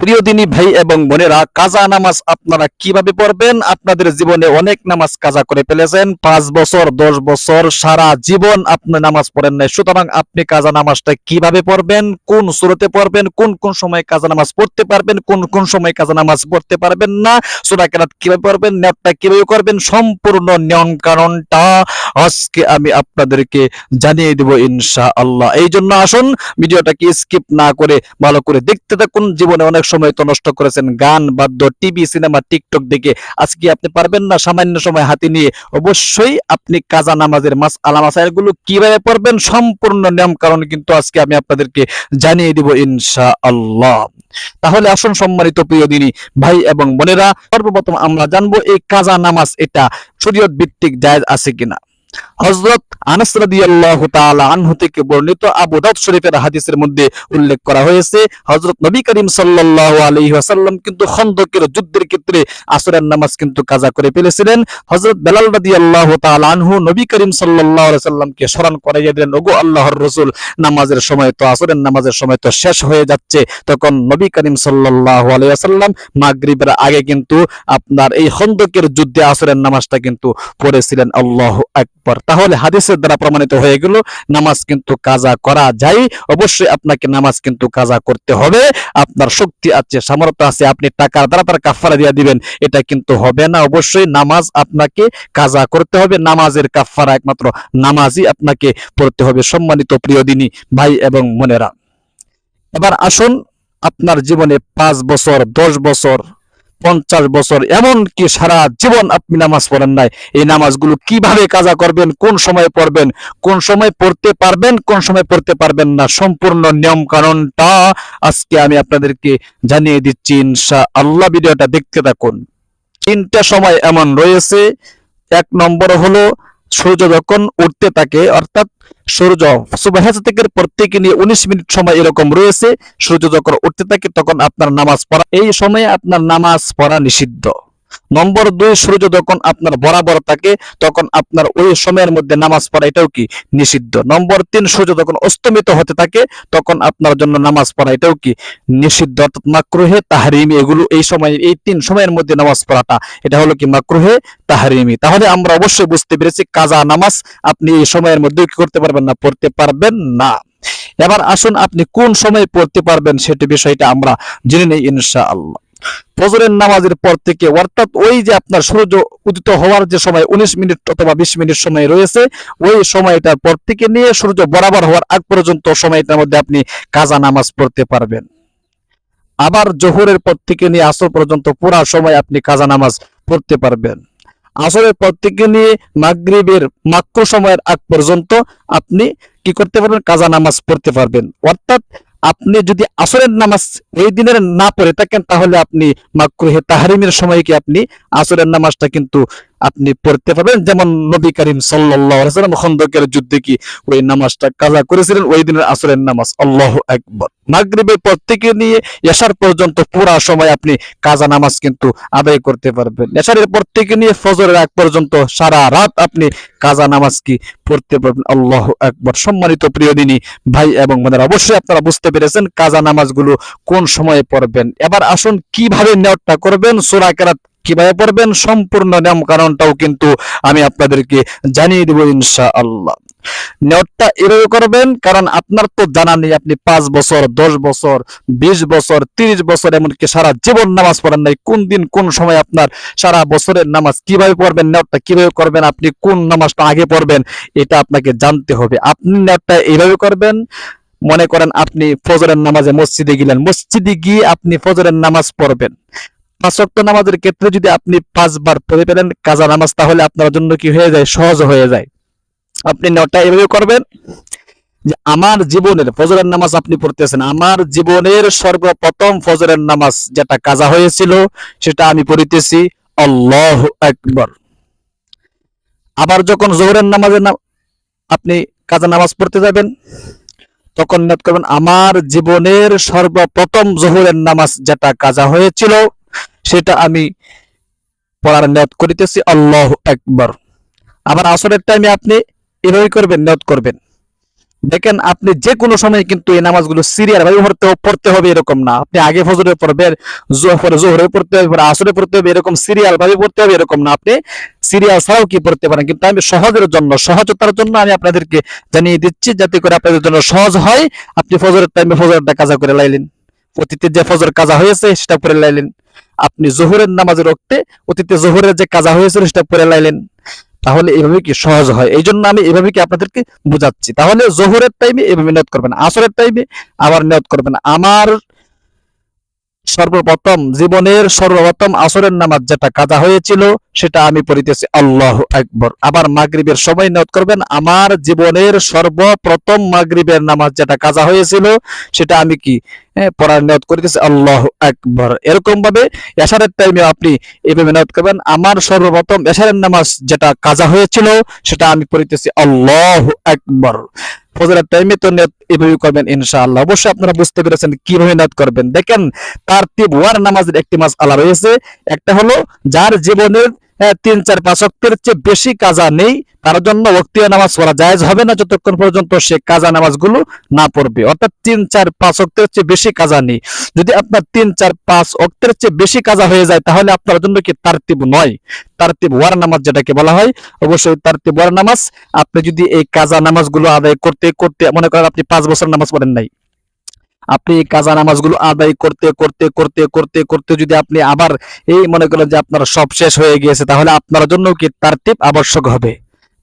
প্রিয় দিনী ভাই এবং বোনেরা, কাজা নামাজ আপনারা কীভাবে পড়বেন? আপনাদের জীবনে অনেক নামাজ কাজা করে ফেলেছেন। পাঁচ বছর, দশ বছর, সারা জীবন আপনি নামাজ পড়েন নাই। সুতরাং আপনি কাজা নামাজটা কীভাবে পড়বেন? কোন সুরতে পড়বেন? কোন কোন সময় কাজা নামাজ পড়তে পারবেন? কোন কোন সময় কাজা নামাজ পড়তে পারবেন না? সুরা কেরাত কীভাবে পড়বেন? নেটটা কীভাবে করবেন? সম্পূর্ণ নিয়ম কারণটা আজকে আমি আপনাদেরকে জানিয়ে দেব ইনশা আল্লাহ এই জন্য আসুন, ভিডিওটাকে স্কিপ না করে, ভালো করে দেখতে থাকুন। জীবনে অনেক সময় তো নষ্ট করেছেন। গান, বাদ্য, টিভি, সিনেমা, টিকটক দেখে আজকে আপনি পারবেন না, সামান্য সময় হাতে নিয়ে। অবশ্যই আপনি কাজা নামাজের মাস আলা মাসাইলগুলো কীভাবে পড়বেন সম্পূর্ণ নিয়ম কারণ কিন্তু আজকে আমি আপনাদেরকে জানিয়ে দিব ইনশা আল্লাহ তাহলে আসুন সম্মানিত প্রিয় দিনী ভাই এবং বোনেরা, সর্বপ্রথম আমরা জানব এই কাজা নামাজ এটা শরীয়ত ভিত্তিক জায়েজ আছে কিনা। হযরত আনাস রাদিয়াল্লাহু তাআলা আনহু থেকে বর্ণিত আবু দাউদ শরীফের হাদিসের মধ্যে উল্লেখ করা হয়েছে, হযরত নবী করিম সাল্লাল্লাহু আলাইহি ওয়াসাল্লাম কিন্তু খন্দকের যুদ্ধের ক্ষেত্রে আসরের নামাজ কিন্তু কাজা করে ফেলেছিলেন। হযরত বেলাল রাদিয়াল্লাহু তাআলা আনহু নবী করিম সাল্লাল্লাহু আলাইহি সাল্লামকে স্মরণ করাইয়া দিলেন, ওগো আল্লাহর রাসূল, নামাজের সময় তো, আসরের নামাজের সময় তো শেষ হয়ে যাচ্ছে। তখন নবী করিম সাল্লাল্লাহু আলাইহি ওয়াসাল্লাম মাগরিবের আগে কিন্তু আপনার এই খন্দকের যুদ্ধে আসরের নামাজটা কিন্তু পড়েছিলেন। আল্লাহু আকবার। তাহলে হাদিসের দ্বারা প্রমাণিত হয়ে গেল, নামাজ কিন্তু কাজা করা যায়। অবশ্যই আপনাকে নামাজ কিন্তু কাজা করতে হবে। আপনার শক্তি আছে, সামর্থ্য আছে, আপনি টাকার দ্বারা তার কাফারা দিয়ে দিবেন। এটা কিন্তু হবে না। অবশ্যই নামাজ আপনাকে কাজা করতে হবে। নামাজের কাফারা একমাত্র নামাজই আপনাকে পড়তে হবে। সম্মানিত প্রিয় দিনী ভাই এবং মনেরা এবার আসুন আপনার জীবনে পাঁচ বছর, দশ বছর পঞ্চাশ বছর এমন কি সারা জীবন আপনি নামাজ পড়েন নাই। এই নামাজগুলো কীভাবে কাজা করবেন, কোন সময় পড়বেন, কোন সময় পড়তে পারবেন, কোন সময় পড়তে পারবেন না, সম্পূর্ণ নিয়ম কারণটা আজকে আমি আপনাদেরকে জানিয়ে দিচ্ছি ইনশা আল্লাহ ভিডিওটা দেখতে থাকুন। তিনটা সময় এমন রয়েছে। এক নম্বর হলো সূর্য যখন উঠতে থাকে, অর্থাৎ সূর্য সুবাহ থেকে প্রত্যেকে নিয়ে উনিশ মিনিট সময় এরকম রয়েছে। সূর্য যখন উঠতে থাকে তখন আপনার নামাজ পড়া এই সময়ে আপনার নামাজ পড়া নিষিদ্ধ। নম্বর দুই, সূর্য যখন আপনার বরাবর থাকে, তখন আপনার ওই সময়ের মধ্যে নামাজ পড়া এটাও কি? নিষিদ্ধ। নম্বর তিন, সূর্য যখন অস্তমিত হতে থাকে, তখন আপনার জন্য নামাজ পড়া এটাও কি? নিষিদ্ধ। অর্থাৎ মাকরুহে তাহারিমি, এগুলো এই সময়, এই তিন সময়ের মধ্যে নামাজ পড়াটা, এটা হলো কি মাকরুহে তাহারিমি। তাহলে আমরা অবশ্যই বুঝতে পেরেছি, কাজা নামাজ আপনি এই সময়ের মধ্যে কি করতে পারবেন না, পড়তে পারবেন না। এবার আসুন আপনি কোন সময় পড়তে পারবেন, সেটি বিষয়টা আমরা জেনে নেই ইনশা আল্লাহ ফজরের নামাজের পর থেকে, অর্থাৎ ওই যে আপনার সূর্য উদিত হওয়ার যে সময়, উনিশ মিনিট অথবা বিশ মিনিট সময় রয়েছে, ওই সময়টার পর থেকে নিয়ে সূর্য বরাবর হওয়ার আগ পর্যন্ত সময়টার মধ্যে আপনি কাজা নামাজ পড়তে পারবেন। আবার জোহরের পর থেকে নিয়ে আসর পর্যন্ত পুরা সময় আপনি কাজা নামাজ পড়তে পারবেন। আসরের পর থেকে নিয়ে মাগরিবের মাক্র সময়ের আগ পর্যন্ত আপনি কি করতে পারবেন? কাজা নামাজ পড়তে পারবেন। অর্থাৎ আপনি যদি আসরের নামাজ এই দিনের না পড়ে থাকেন, তাহলে আপনি মাকরুহে তাহারিমের সময় কি আপনি আসরের নামাজটা কিন্তু আপনি পড়তে পারবেন। যেমন নবী করিম সাল্লাম খন্দকের যুদ্ধে কি ওই নামাজটা কাজা করেছিলেন? ওই দিনের আসরের নামাজ। আল্লাহু আকবার। মাগরিবের পর থেকে নিয়ে এশার পর্যন্ত পুরা সময় আপনি কাজা নামাজ কিন্তু আদায় করতে পারবেন। এশারের পর থেকে নিয়ে ফজরের আগ পর্যন্ত সারা রাত আপনি কাজা নামাজ কি পড়তে পারবেন? আল্লাহ একবার সম্মানিত প্রিয় দিনী, ভাই এবং বোনেরা, অবশ্যই আপনারা বুঝতে পেরেছেন কাজা নামাজগুলো কোন সময়ে পড়বেন। এবার আসুন কীভাবে নেওয়াটা করবেন? সূরা কেরাত কীভাবে পড়বেন? সম্পূর্ণ নিয়ম কারণটাও কিন্তু আমি আপনাদেরকে জানিয়ে দেব ইনশা আল্লাহ নেওয়াটা এভাবে করবেন, কারণ আপনার তো জানা নেই আপনি পাঁচ বছর, দশ বছর, বিশ বছর, তিরিশ বছর, এমনকি সারা জীবন নামাজ পড়েন নাই। কোন দিন, কোন সময় আপনার সারা বছরের নামাজ কীভাবে পড়বেন নেওয়াটা কীভাবে করবেন, আপনি কোন নামাজটা আগে পড়বেন, এটা আপনাকে জানতে হবে। আপনি নেওয়াটা এইভাবে করবেন, মনে করেন আপনি ফজরের নামাজে মসজিদে গেলেন, মসজিদে গিয়ে আপনি ফজরের নামাজ পড়বেন। পাঁচ ওয়াক্ত নামাজের ক্ষেত্রে যদি আপনি পাঁচবার পড়ে পেলেন কাজা নামাজ, তাহলে আপনার জন্য কি হয়ে যায়? সহজ হয়ে যায়। আপনি নেওয়াটা এভাবে করবেন যে আমার জীবনের ফজরের নামাজ আপনি পড়তেছেন। আমার জীবনের সর্বপ্রথম ফজরের নামাজ যেটা কাজা হয়েছিল, সেটা আমি পড়িতেছি, আল্লাহ আকবর। আবার যখন জোহরের নামাজের নাম আপনি কাজা নামাজ পড়তে যাবেন, তখন নিয়ত করবেন, আমার জীবনের সর্বপ্রথম জোহরের নামাজ যেটা কাজা হয়েছিল সেটা আমি পড়ার নিয়ত করিতেছি, আল্লাহ একবার আবার আসরের টাইমে আপনি এভাবে করবেন নিয়ত করবেন। দেখেন আপনি যে কোনো সময় কিন্তু এই নামাজগুলো সিরিয়াল ভাবে পড়তে পড়তে হবে এরকম না। আপনি আগে ফজরে পড়বেন জোহরে জোহরে পড়তে হবে আসরে পড়তে হবে, এরকম সিরিয়াল ভাবে পড়তে হবে এরকম না। আপনি সিরিয়াল ছাড়াও কি পড়তে পারেন? কিন্তু আমি সহজের জন্য, সহজতার জন্য আমি আপনাদেরকে জানিয়ে দিচ্ছি, যাতে করে আপনাদের জন্য সহজ হয়। আপনি ফজরের টাইমে ফজরটা কাজা করে লাইলেন। অতীতে যে ফজর কাজা হয়েছে, সেটা করে লাইলেন। আপনি জোহরের নামাজের রক্তে অতীতে জোহরের যে কাজা হয়েছিল সেটা পরে লাইলেন, তাহলে এভাবে কি সহজ হয়? এই জন্য আমি এভাবে কি আপনাদেরকে বুঝাচ্ছি। তাহলে জোহরের টাইমে এভাবে নিয়ত করবেন, আসরের টাইমে আবার নিয়ত করবেন। আমার সর্বপ্রথম জীবনের সর্বপ্রথম আসরের নামাজ যেটা কাজা হয়েছিল, সেটা আমি পড়িতেছি, আল্লাহ আকবর। আবার মাগরিবের সময় নিয়ত করবেন, আমার জীবনের সর্বপ্রথম মাগরিবের নামাজ যেটা কাজা হয়েছিল, সেটা আমি কি? পড়ার নিয়ত করিতেছি, আল্লাহ আকবর। এরকম ভাবে এশারের টাইমে আপনি এভাবে নিয়ত করবেন, আমার সর্বপ্রথম এশারের নামাজ যেটা কাজা হয়েছিল, সেটা আমি পড়িতেছি, আল্লাহ আকবর। ফজরের টাইমে তো নিয়ত এভাবে করবেন ইনশাআল্লাহ। অবশ্যই আপনারা বুঝতে পেরেছেন কীভাবে নিয়ত করবেন। দেখেন, তার ওয়ার নামাজের একটি মাস আলা রয়েছে। একটা হলো যার জীবনের তিন, চার, পাঁচ অক্টের চেয়ে বেশি কাজা নেই। তার জন্য ওক্তীয় নামাজ পড়া জায়েজ হবে না, যতক্ষণ পর্যন্ত সে কাজা নামাজগুলো না পড়বে। অর্থাৎ তিন, চার, পাঁচ অক্টের চেয়ে বেশি কাজা নেই। যদি আপনার তিন, চার, পাঁচ অক্টের চেয়ে বেশি কাজা হয়ে যায়, তাহলে আপনার জন্য কি তারতিব নয়? তারতিব ওয়ার নামাজ যেটাকে বলা হয়, অবশ্যই তারতিব ওয়ার নামাজ। আপনি যদি এই কাজা নামাজগুলো আদায় করতে করতে মনে করেন আপনি পাঁচ বছর নামাজ পড়েন নাই। আপনি কাজা নামাজগুলো আদায় করতে করতে করতে করতে করতে যদি আপনি আবার এই মনে করেন যে আপনার সব শেষ হয়ে গিয়েছে, তাহলে আপনার জন্য কি তার টিপ আবশ্যক হবে?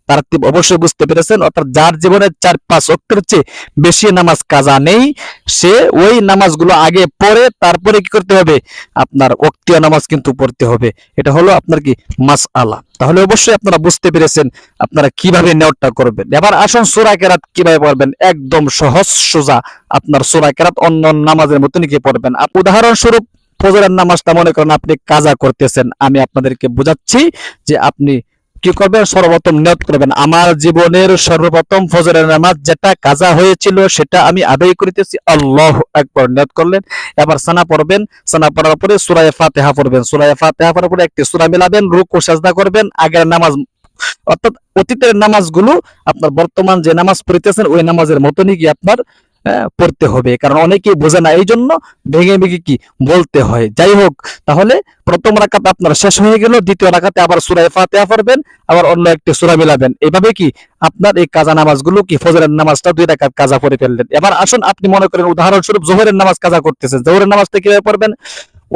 তারতিব অবশ্যই বুঝতে পেরেছেন, অর্থাৎ যার জীবনে চার পাঁচ অক্টের চেয়ে বেশি নামাজ কাজা নেই, সে ওই নামাজগুলো আগে পড়ে তারপরে কি করতে হবে? আপনার অক্তীয় নামাজ কিন্তু পড়তে হবে। এটা হলো আপনার কি মাস আলা তাহলে অবশ্যই আপনারা বুঝতে পেরেছেন আপনারা কীভাবে নেওয়াটা করবেন। এবার আসুন সুরা কেরাত কীভাবে পড়বেন? একদম সহজ সোজা আপনার সুরা কেরাত অন্য নামাজের মতনই কি পড়বেন। উদাহরণস্বরূপ ফজরের নামাজটা মনে করেন আপনি কাজা করতেছেন। আমি আপনাদেরকে বোঝাচ্ছি যে আপনি কি করবেন? সর্বপ্রথম নিয়ত করবেন। আমার জীবনের সর্বপ্রথম ফজরের নামাজ যেটা কাজা হয়েছিল সেটা আমি আদায় করিতেছি। আল্লাহ একবার নিয়ত করলেন। এবার সানা পড়বেন। সানা পড়ার পরে সুরায় ফাতেহা পড়বেন। সুরায় ফাতেহা পড়ার পরে একটি সূরা মিলাবেন, রুকু, সাজদা করবেন। আগের নামাজ, অর্থাৎ অতীতের নামাজগুলো আপনার বর্তমান যে নামাজ পড়িতেছেন, ওই নামাজের মতনই কি আপনার পড়তে হবে। কারণ অনেকেই বোঝে না এই জন্য ভেঙে ভেঙে কি বলতে হয়। যাই হোক, তাহলে প্রথম রাকাত আপনার শেষ হয়ে গেল, দ্বিতীয় রাখাতে আবার সুরায় ফাতেহা পড়বেন, আবার অন্য একটি সুরা মিলাবেন। এভাবে কি আপনার এই কাজা নামাজগুলো কি ফজরের নামাজটা দুই রাখাত কাজা করে ফেললেন? এবার আসুন, আপনি মনে করেন উদাহরণস্বরূপ জোহরের নামাজ কাজা করতেছেন। জোহরের নামাজটা কীভাবে পড়বেন?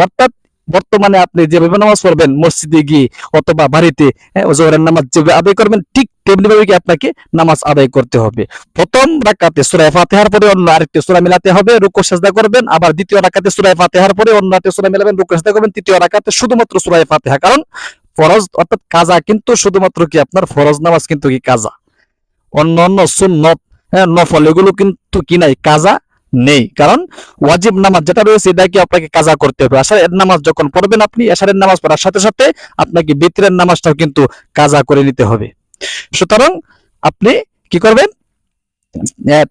অর্থাৎ বর্তমানে আপনি যেভাবে নামাজ পড়বেন মসজিদে গিয়ে অথবা বাড়িতে হ্যাঁ, জোহরের নামাজ যেভাবে আদায় করবেন ঠিক তেমনি ভাবে কি আপনাকে নামাজ আদায় করতে হবে। প্রথম রাকাতে সূরা ফাতিহার পরে অন্য আরেকটি সূরা মিলাতে হবে রুকু সাজদা করবেন আবার দ্বিতীয় রাকাতে সূরা ফাতিহার পরে অন্য আরেকটি সূরা মিলাবেন রুকু সাজদা করবেন তৃতীয় রাকাতে শুধুমাত্র সূরা ফাতিহা। কারণ ফরজ অর্থাৎ কাজা কিন্তু শুধুমাত্র কি আপনার ফরজ নামাজ কিন্তু কি কাজা। অন্য অন্য সুন্নত হ্যাঁ নফল এগুলো কিন্তু কি নাই কাজা নেই। কারণ ওয়াজিব নামাজ যেটা রয়েছে এটাকে আপনাকে কাজা করতে হবে। আশারের নামাজ যখন পড়বেন আপনি, আশারের নামাজ পড়ার সাথে সাথে আপনাকে বিতরের নামাজটাও কিন্তু কাজা করে নিতে হবে। সুতরাং আপনি কি করবেন?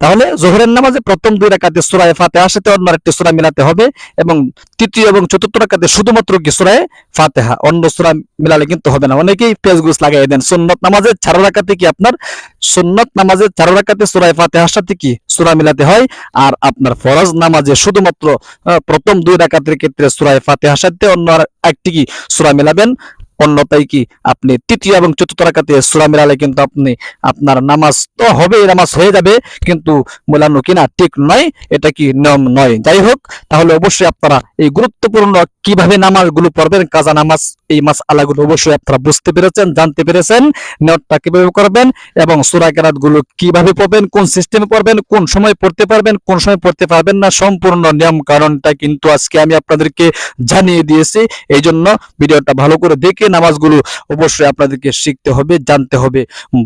তাহলে জোহরের নামাজে প্রথম দুই রাকাতে সুরায় ফাতিহার সাথে অন্য আরেকটি সূরা মিলাতে হবে এবং তৃতীয় এবং চতুর্থ রাকাতে শুধুমাত্র কি সুরায় ফাতিহা, অন্য সুরা মিলালে কিন্তু হবে না। অনেকেই পেজগুস লাগাই দেন, সুন্নত নামাজের চার রাকাতে কি আপনার, সুন্নত নামাজের চার রাকাতে সূরায়ে ফাতিহার সাথে কি সুরা মিলাতে হয়? আর আপনার ফরজ নামাজে শুধুমাত্র প্রথম দুই রাকাতের ক্ষেত্রে সুরায় ফাতিহার সাথে অন্য একটি কি সূরা মিলাবেন? অন্যতাই কি আপনি তৃতীয় এবং চতুর্থ রাকাতে সূরা মিলালে কিন্তু আপনি আপনার নামাজ তো হবে নামাজ হয়ে যাবে। কিন্তু মোলানো কিনা ঠিক নয়, এটা কি নিয়ম নয়। যাই হোক, তাহলে অবশ্যই আপনারা এই গুরুত্বপূর্ণ কীভাবে নামাজগুলো পড়বেন, কাজা নামাজ এই মাস আলাগুলো অবশ্যই আপনারা বুঝতে পেরেছেন, জানতে পেরেছেন। নিয়তটা কীভাবে করবেন এবং সূরা কেরাতগুলো কীভাবে পড়বেন, কোন সিস্টেমে পড়বেন, কোন সময় পড়তে পারবেন, কোন সময় পড়তে পারবেন না, সম্পূর্ণ নিয়ম কারণটা কিন্তু আজকে আমি আপনাদেরকে জানিয়ে দিয়েছি। এই জন্য ভিডিওটা ভালো করে দেখে নামাজগুলো অবশ্যই আপনাদেরকে শিখতে হবে, জানতে হবে,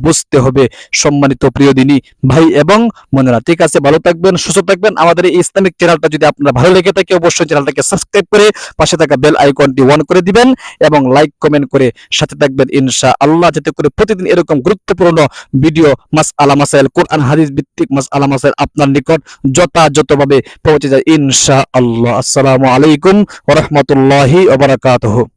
বুঝতে হবে। সম্মানিত প্রিয় দিনী ভাই এবং বোনেরা, ঠিক আছে, ভালো থাকবেন, সুস্থ থাকবেন। আমাদের এই ইসলামিক চ্যানেলটা যদি আপনার ভালো লেগে থাকে, অবশ্যই চ্যানেলটাকে সাবস্ক্রাইব করে পাশে থাকা বেল আইকনটি অন করে দিবেন এবং লাইক কমেন্ট করে সাথে থাকবেন ইনশা আল্লাহ যাতে করে প্রতিদিন এরকম গুরুত্বপূর্ণ ভিডিও মাস আলা মাসাইল কোরআন হাদিস ভিত্তিক মাস আলা মাসাইল আপনার নিকট যথাযথভাবে পৌঁছে যায় ইনশা আল্লাহ আসসালামু আলাইকুম ওরহমতুল্লাহি রাহমাতুল্লাহি ওয়া বারাকাতুহু।